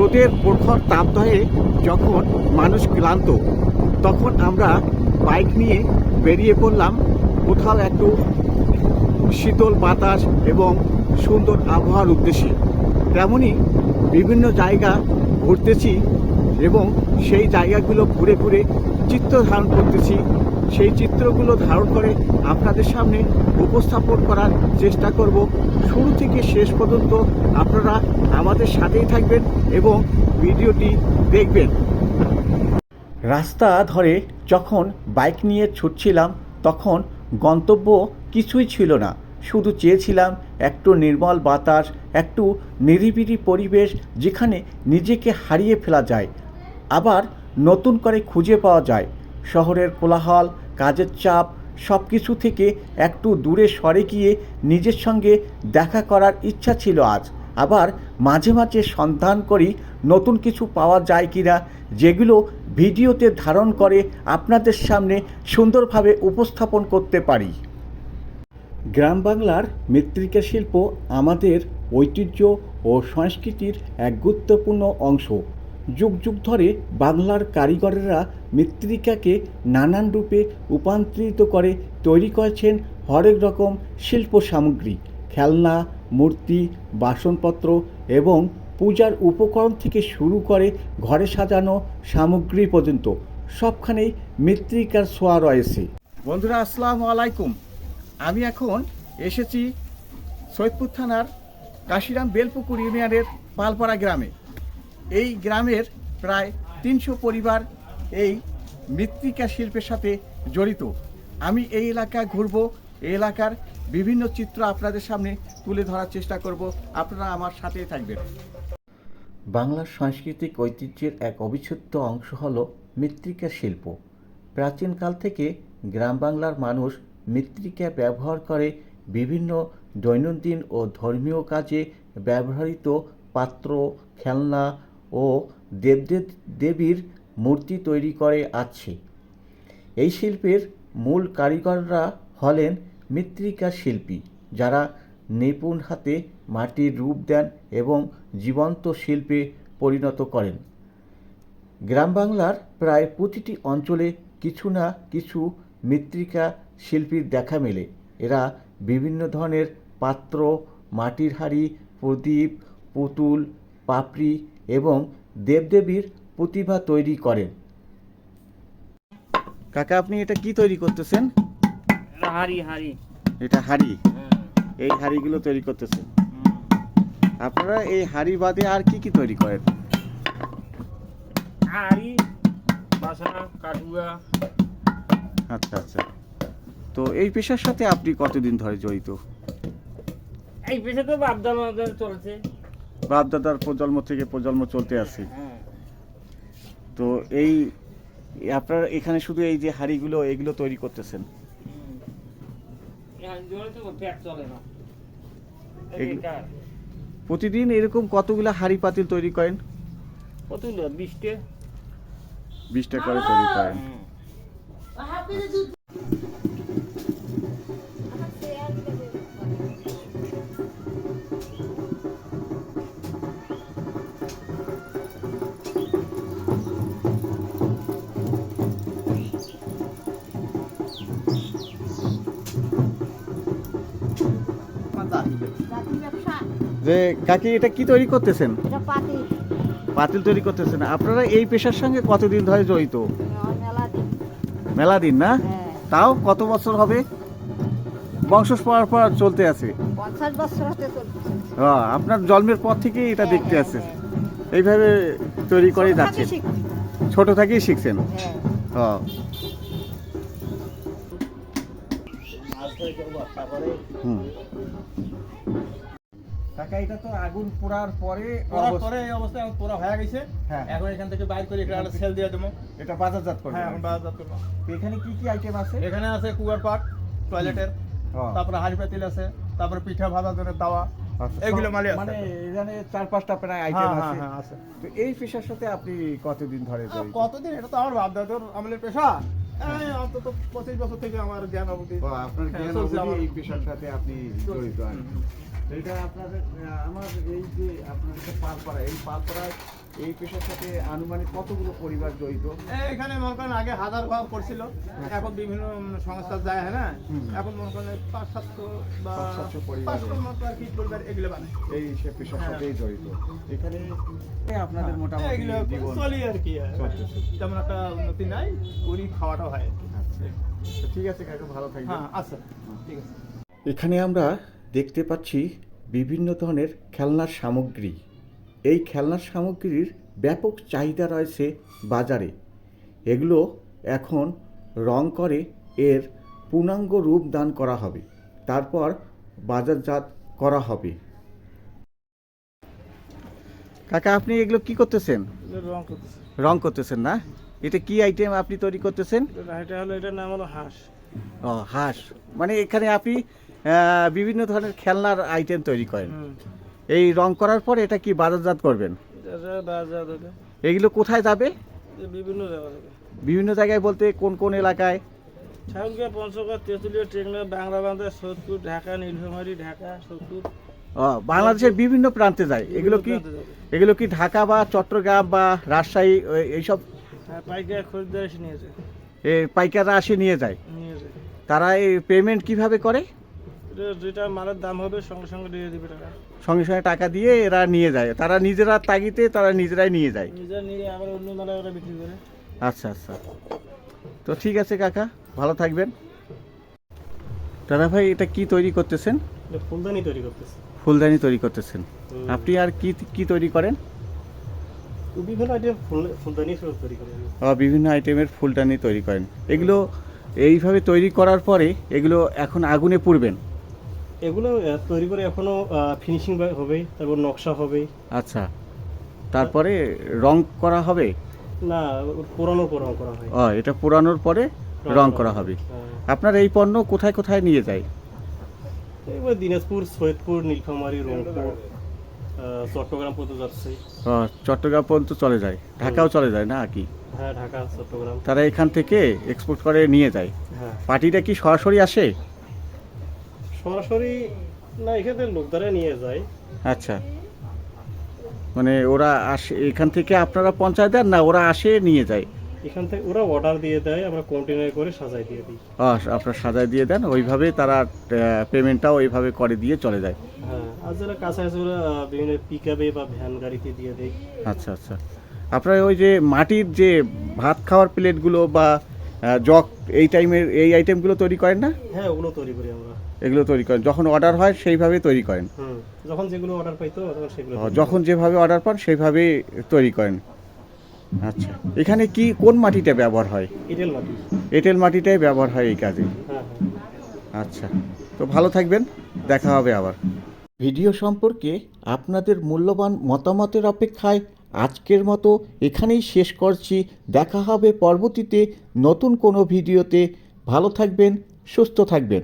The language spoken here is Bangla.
রোদের প্রখর তাপদহে যখন মানুষ ক্লান্ত, তখন আমরা বাইক নিয়ে বেরিয়ে পড়লাম। কোথাও একটু শীতল বাতাস এবং সুন্দর আবহাওয়ার উদ্দেশ্যে। তেমনই বিভিন্ন জায়গা ঘুরতেছি এবং সেই জায়গাগুলো ঘুরে ঘুরে চিত্র ধারণ করতেছি। সেই চিত্রগুলো ধারণ করে আপনাদের সামনে উপস্থাপন করার চেষ্টা করব। শুরু থেকে শেষ পর্যন্ত আপনারা আমাদের সাথেই থাকবেন এবং ভিডিওটি দেখবেন। রাস্তা ধরে যখন বাইক নিয়ে ছুটছিলাম, তখন গন্তব্য কিছুই ছিল না। শুধু চেয়েছিলাম একটু নির্মল বাতাস, একটু নিরিবিলি পরিবেশ যেখানে নিজেকে হারিয়ে ফেলা যায়। আবার নতুন করে খুঁজে পাওয়া যায়। শহরের কোলাহল কাজের চাপ সব কিছু থেকে একটু দূরে সরে গিয়ে নিজের সঙ্গে দেখা করার ইচ্ছা ছিল আজ। আবার মাঝে মাঝে সন্ধান করি নতুন কিছু পাওয়া যায় কি না যেগুলো ভিডিওতে ধারণ করে আপনাদের সামনে সুন্দরভাবে উপস্থাপন করতে পারি। গ্রাম বাংলার মৃত্তিকা শিল্প আমাদের ঐতিহ্য ও সংস্কৃতির এক গুরুত্বপূর্ণ অংশ। যুগ যুগ ধরে বাংলার কারিগরেরা মৃত্তিকাকে নানান রূপে রূপান্তরিত করে তৈরি করেছেন হরেক রকম শিল্প সামগ্রী, খেলনা, মূর্তি, বাসনপত্র এবং পূজার উপকরণ থেকে শুরু করে ঘরে সাজানো সামগ্রী পর্যন্ত সবখানেই মৃত্তিকার ছোঁয়া রয়েছে। বন্ধুরা, আসসালামু আলাইকুম। আমি এখন এসেছি সৈয়দপুর থানার কাশিরাম বেলপুকুর ইউনিয়নের পালপাড়া গ্রামে। এই গ্রামের প্রায় তিনশো পরিবার এই মৃত্তিকা শিল্পের সাথে জড়িত। আমি এই এলাকা ঘুরব, এই এলাকার বিভিন্ন চিত্র আপনাদের সামনে তুলে ধরার চেষ্টা করব। আপনারা আমার সাথেই থাকবেন। বাংলার সাংস্কৃতিক ঐতিহ্যের এক অবিচ্ছেদ্য অংশ হল মৃত্তিকা শিল্প। প্রাচীনকাল থেকে গ্রাম বাংলার মানুষ মৃত্তিকা ব্যবহার করে বিভিন্ন দৈনন্দিন ও ধর্মীয় কাজে ব্যবহৃত পাত্র, খেলনা ও দেবদেব, দেবীর মূর্তি তৈরি করে আছে। এই শিল্পের মূল কারিগররা হলেন মৃত্তিকা শিল্পী, যারা নিপুণ হাতে মাটির রূপ দেন এবং জীবন্ত শিল্পে পরিণত করেন। গ্রাম বাংলার প্রায় প্রতিটি অঞ্চলে কিছু না কিছু মৃত্তিকা শিল্পীর দেখা মেলে। এরা বিভিন্ন ধরনের পাত্র, মাটির হাড়ি, প্রদীপ, পুতুল, পাপড়ি এবং দেবদেবীর প্রতিভা তৈরি করেন। কাকা আপনি এটা কি তৈরি করতেছেন? হাড়ি হাড়ি। এটা হাড়ি? এই হাড়িগুলো তৈরি করতেছেন। আপনারা এই হাড়ি বাদে আর কি কি তৈরি করেন? হাড়ি বাসনা কাটুয়া আচ্ছা আচ্ছা। তো এই পেশার সাথে আপনি কতদিন ধরে জড়িত? এই পেশা তো বাপদান বাপদান চলছে। বাপ দাদার প্রজন্ম থেকে প্রজন্ম চলতে আছে। হ্যাঁ তো এই আপনারা এখানে শুধু এই যে হাড়িগুলো এগুলো তৈরি করতেছেন? বেকার। প্রতিদিন এরকম কতগুলো হাড়ি পাতিল তৈরি করেন? কতগুলো? বিশটে। বিশটা করে তৈরি করেন। যে কাকি এটা কি তৈরি করতেছেন? পাতিল। তৈরি করতেছেন। আপনারা এই পেশার সঙ্গে কতদিন ধরে জড়িত? মেলা দিন। না? হ্যাঁ। তাও কত বছর হবে? বংশ পর চলতে আছে? হ্যাঁ, আপনার জন্মের পর থেকেই এটা দেখতে আছে। এইভাবে তৈরি করেই যাচ্ছেন। ছোট থেকেই শিখছেন? হ্যাঁ। কাকা এটা তো আগুন পোড়ার পরে পড়ার পরে এই অবস্থা এখন পুরো হয়ে গেছে। হ্যাঁ। এখন এখান থেকে বাইর করে এখানে সেল দিয়ে দেবো। এটা বাজারজাত করবে। হ্যাঁ এখন বাজার করব। এখানে কি কি আইটেম আছে? এখানে আছে কুয়ার পাট টয়লেটের হ্যাঁ। তারপরে হাঁড়ি পাতিল আছে তারপরে পিঠা ভাজা জন্য তাওয়া আচ্ছা, এগুলো মানে এখানে চার পাঁচটা প্রায় হ্যাঁ আইটেম হ্যাঁ আছে। হ্যাঁ তো এই পেশার সাথে আপনি কতদিন ধরে কতদিন? এটা তো আমার বাপ দাদুর আমলের পেশা। অন্তত পঁচিশ বছর থেকে আমার জ্ঞান অবধি আপনার হ্যাঁ, জ্ঞান অবধি এই পেশার সাথে আপনি জড়িত এটা আপনাদের আমার এই যে আপনাদের পালপাড়া এই পালপাড়ায় এই পেশার সাথে আনুমানিক কতগুলো পরিবার জড়িত? এখানে মনে করেন আগে হাজার ঘর করছিল। এখন বিভিন্ন সংস্থা যায় হ্যাঁ? না এখন মনে করেন পাঁচ সাতশো বা সাতশো পরিবার। কি পরিবার এগুলো বানায়। এই সে পেশার হ্যাঁ। সাথেই জড়িত। এখানে আপনাদের মোটামুটি এগুলো চলি আর কি। তেমন একটা উন্নতি নাই করি খাওয়াটা হয় আচ্ছা। ঠিক আছে কাকু ভালো থাকবেন। হ্যাঁ আচ্ছা ঠিক আছে। এখানে আমরা দেখতে পাচ্ছি বিভিন্ন ধরনের খেলনার সামগ্রী। এই খেলনার সামগ্রীর ব্যাপক চাহিদা রয়েছে বাজারে। এগুলো এখন রং করে এর পূর্ণাঙ্গ রূপ দান করা হবে। তারপর বাজারজাত করা হবে। কাকা আপনি এগুলো কি করতেছেন? রং করতেছেন না? এটা কি আইটেম আপনি তৈরি করতেছেন? এটা হলো এটার নাম হলো হাঁস। ও হাঁস। মানে এখানে আপনি বিভিন্ন ধরনের খেলনার আইটেম তৈরি করেন। এই রং করার পর এটা কি বাজারজাত করবেন? এগুলো কোথায় যাবে? বিভিন্ন জায়গা বিভিন্ন জায়গায় বলতে কোন কোন এলাকায়? ঠাকুরগা পঞ্চগড় তেঁতুলিয়া টেকনা বাংলা বান্ধা সোদপুর ঢাকা নীলফামারী ঢাকা সোদপুর ও বাংলাদেশের বিভিন্ন প্রান্তে যায়। এগুলো কি এগুলো কি ঢাকা বা চট্টগ্রাম বা রাজশাহী এইসব? হ্যাঁ পাইকার খরিদ্দার এসে নিয়েছে এ, পাইকাররা আসে নিয়ে যায়। তারা এই পেমেন্ট কীভাবে করে? যেটা মালের দাম হবে সঙ্গে সঙ্গে দিয়ে দিবে টাকা। সঙ্গে সঙ্গে টাকা দিয়ে এরা নিয়ে যায়। তারা নিজেরা তাগিতে তারা নিজেরাই নিয়ে যায়। নিজে নিয়ে আবার অন্য ওরা বিক্রি করে। আচ্ছা আচ্ছা। তো ঠিক আছে কাকা ভালো থাকবেন। দাদা ভাই এটা কি তৈরি করতেছেন? ফুলদানি তৈরি করতেছে। ফুলদানি তৈরি করতেছেন। আপনি আর কি কি তৈরি করেন? বিভিন্ন আইটেম ফুলদানি তৈরি করে। আহ, বিভিন্ন আইটেমের ফুলদানি তৈরি করেন। এগুলো এইভাবে তৈরি করার পরে এগুলো এখন আগুনে পুড়বেন। এগুলো তৈরি করে এখনও ফিনিশিং হবে তারপর নকশা হবে। আচ্ছা। তারপরে রং করা হবে? না পুরানো পুরানো করা হয়। ও এটা পোড়ানোর পরে রং করা হবে। হ্যাঁ। আপনার এই পণ্য কোথায় কোথায় নিয়ে যায়? এবার দিনাজপুর সৈয়দপুর নীলফামারী রংপুর চট্টগ্রাম পর্যন্ত যাচ্ছে। চট্টগ্রাম পর্যন্ত চলে যায়। ঢাকাও চলে যায় না কি? হ্যাঁ ঢাকা চট্টগ্রাম। তারা এখান থেকে এক্সপোর্ট করে নিয়ে যায়। হ্যাঁ। পার্টিটা কি সরাসরি আসে? সরাসরি না এখান লোক দ্বারা নিয়ে যায়। আচ্ছা। মানে ওরা আসে এখান থেকে আপনারা পঞ্চায়েত দেন না ওরা আসে নিয়ে যায়? এখান থেকে ওরা অর্ডার দিয়ে দেয় আমরা কন্টেনার করে সাজাই দিয়ে দিই। আপনারা সাজায় দিয়ে দেন ওইভাবে তারা পেমেন্টটাও ওইভাবে করে দিয়ে চলে যায়। হ্যাঁ আর যারা কাছাকাছি ওরা বিভিন্ন পিক বা ভ্যান গাড়িতে দিয়ে দেয়। আচ্ছা আচ্ছা। আপনার ওই যে মাটির যে ভাত খাওয়ার প্লেটগুলো বা জগ এই টাইমের এই আইটেমগুলো তৈরি করেন না? হ্যাঁ ওগুলো তৈরি করি আমরা। এগুলো তৈরি করেন। যখন অর্ডার হয় সেইভাবে তৈরি করেন। হুম যখন যেগুলো অর্ডার পাইতো তখন সেগুলো যখন যেভাবে অর্ডার পান সেইভাবে তৈরি করেন। আচ্ছা এখানে কি কোন মাটিটা ব্যবহার হয়? ইটেল মাটি। এঁটেল মাটিটাই ব্যবহার হয় এই কাজে। হ্যাঁ হ্যাঁ। আচ্ছা তো ভালো থাকবেন দেখা হবে আবার। ভিডিও সম্পর্কে আপনাদের মূল্যবান মতামতের অপেক্ষায় আজকের মতো এখানেই শেষ করছি। দেখা হবে পরবর্তীতে নতুন কোনো ভিডিওতে। ভালো থাকবেন, সুস্থ থাকবেন।